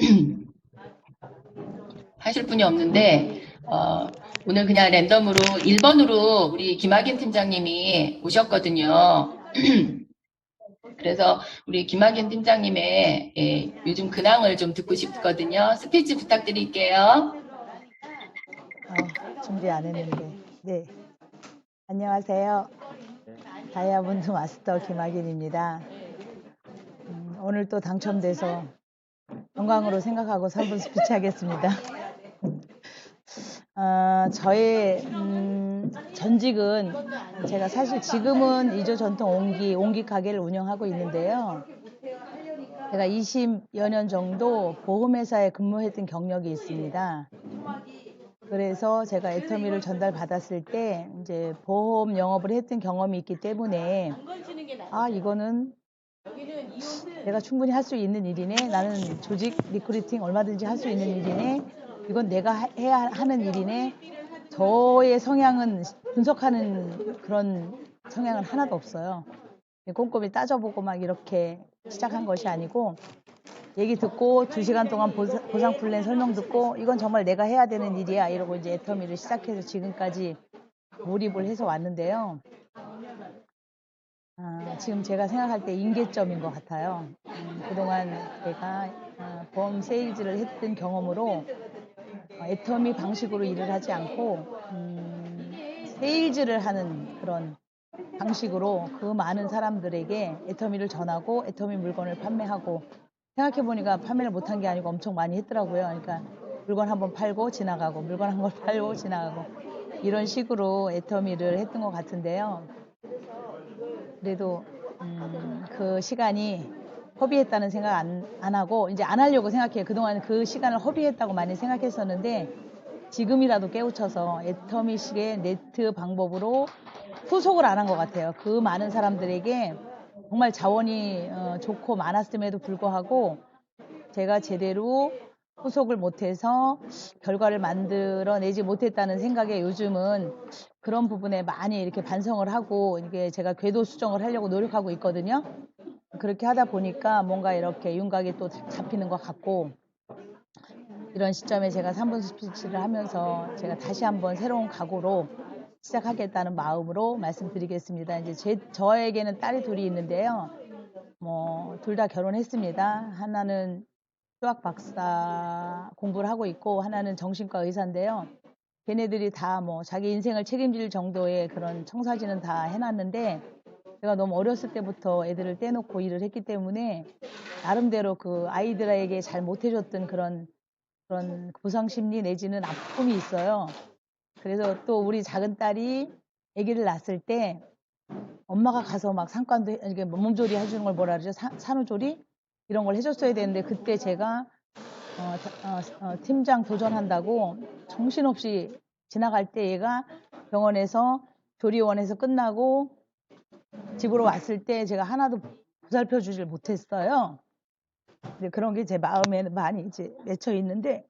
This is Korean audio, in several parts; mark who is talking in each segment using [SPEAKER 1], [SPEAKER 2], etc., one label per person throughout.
[SPEAKER 1] 하실 분이 없는데 어, 오늘 그냥 랜덤으로 1번으로 우리 김학인 팀장님이 오셨거든요. 그래서 우리 김학인 팀장님의 예, 요즘 근황을 좀 듣고 싶거든요. 스피치 부탁드릴게요.
[SPEAKER 2] 어, 준비 안 했는데. 네. 안녕하세요. 다이아몬드 마스터 김학인입니다. 음, 오늘 또 당첨돼서 영광으로 생각하고 3분 스피치 하겠습니다. 어, 저의 음, 전직은 제가 사실 지금은 이조 전통 옹기 옹기 가게를 운영하고 있는데요. 제가 20여 년 정도 보험회사에 근무했던 경력이 있습니다. 그래서 제가 애터미를 전달받았을 때 이제 보험 영업을 했던 경험이 있기 때문에 아 이거는 내가 충분히 할 수 있는 일이네. 나는 조직 리크루팅 얼마든지 할 수 있는 일이네. 이건 내가 하- 해야 하는 일이네. 저의 성향은 분석하는 그런 성향은 하나도 없어요. 꼼꼼히 따져보고 막 이렇게 시작한 것이 아니고 얘기 듣고 두 시간 동안 보상 플랜 설명 듣고 이건 정말 내가 해야 되는 일이야 이러고 이제 애터미를 시작해서 지금까지 몰입을 해서 왔는데요. 아, 지금 제가 생각할 때 인계점인 것 같아요. 음, 그동안 제가 아, 보험 세일즈를 했던 경험으로 어, 애터미 방식으로 일을 하지 않고 음, 세일즈를 하는 그런 방식으로 그 많은 사람들에게 애터미를 전하고 애터미 물건을 판매하고 생각해 보니까 판매를 못한 게 아니고 엄청 많이 했더라고요. 그러니까 물건 한 번 팔고 지나가고 물건 한 번 팔고 지나가고 이런 식으로 애터미를 했던 것 같은데요. 그래도 음, 그 시간이 허비했다는 생각 안, 안 하고 이제 안 하려고 생각해요. 그동안 그 시간을 허비했다고 많이 생각했었는데 지금이라도 깨우쳐서 애터미식의 네트 방법으로 후속을 안 한 것 같아요. 그 많은 사람들에게 정말 자원이 어, 좋고 많았음에도 불구하고 제가 제대로 후속을 못해서 결과를 만들어내지 못했다는 생각에 요즘은 그런 부분에 많이 이렇게 반성을 하고 이게 제가 궤도 수정을 하려고 노력하고 있거든요. 그렇게 하다 보니까 뭔가 이렇게 윤곽이 또 잡히는 것 같고 이런 시점에 제가 3분 스피치를 하면서 제가 다시 한번 새로운 각오로 시작하겠다는 마음으로 말씀드리겠습니다. 이제 제, 저에게는 딸이 둘이 있는데요. 뭐, 둘 다 결혼했습니다. 하나는 수학 박사 공부를 하고 있고, 하나는 정신과 의사인데요. 걔네들이 다 뭐, 자기 인생을 책임질 정도의 그런 청사진은 다 해놨는데, 제가 너무 어렸을 때부터 애들을 떼놓고 일을 했기 때문에, 나름대로 그 아이들에게 잘 못해줬던 그런, 그런 보상 심리 내지는 아픔이 있어요. 그래서 또 우리 작은 딸이 아기를 낳았을 때 엄마가 가서 막 상관도 해- 이게 몸조리 해주는 걸 뭐라 그러죠? 사- 산후조리 이런 걸 해줬어야 되는데 그때 제가 어, 자- 어, 어, 팀장 도전한다고 정신없이 지나갈 때 얘가 병원에서 조리원에서 끝나고 집으로 왔을 때 제가 하나도 보살펴 주질 못했어요. 그런 게 제 마음에 많이 이제 맺혀 있는데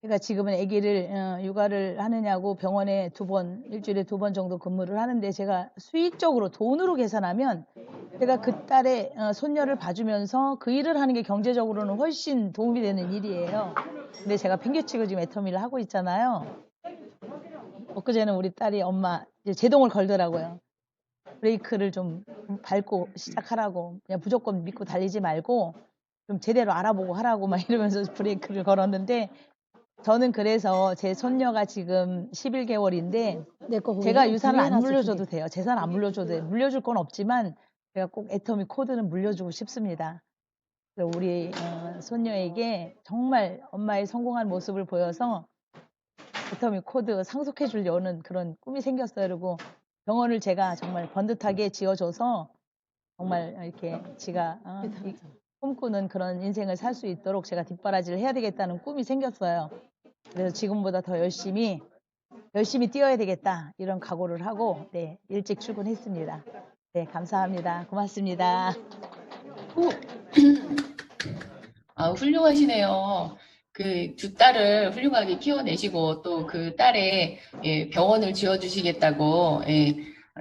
[SPEAKER 2] 그러니까 지금은 아기를 어, 육아를 하느냐고 병원에 두 번, 일주일에 두 번 정도 근무를 하는데 제가 수익적으로 돈으로 계산하면 제가 그 딸의 어, 손녀를 봐주면서 그 일을 하는 게 경제적으로는 훨씬 도움이 되는 일이에요. 근데 제가 팽개치고 지금 애터미를 하고 있잖아요. 엊그제는 우리 딸이 엄마 제동을 걸더라고요. 브레이크를 좀 밟고 시작하라고 그냥 무조건 믿고 달리지 말고 좀 제대로 알아보고 하라고 막 이러면서 브레이크를 걸었는데 저는 그래서 제 손녀가 지금 11개월인데 제가 유산을 안 물려줘도 돼요. 재산 안 물려줘도 돼요. 물려줄 건 없지만 제가 꼭 애터미 코드는 물려주고 싶습니다. 그래서 우리 어, 손녀에게 정말 엄마의 성공한 모습을 보여서 애터미 코드 상속해 주려는 그런 꿈이 생겼어요. 그리고 병원을 제가 정말 번듯하게 지어줘서 정말 이렇게 지가 어, 이- 꿈꾸는 그런 인생을 살 수 있도록 제가 뒷바라지를 해야 되겠다는 꿈이 생겼어요. 그래서 지금보다 더 열심히 열심히 뛰어야 되겠다 이런 각오를 하고 네 일찍 출근했습니다. 네 감사합니다. 고맙습니다.
[SPEAKER 1] 아, 훌륭하시네요. 그 두 딸을 훌륭하게 키워내시고 또 그 딸의 예, 병원을 지어주시겠다고 예,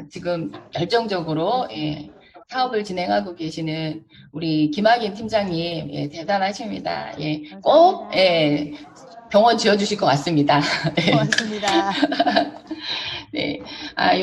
[SPEAKER 1] 지금 열정적으로 예, 사업을 진행하고 계시는 우리 김학인 팀장님, 예, 대단하십니다. 예. 꼭, 예, 병원 지어주실 것 같습니다. 네.
[SPEAKER 2] 고맙습니다.
[SPEAKER 1] 네. 아,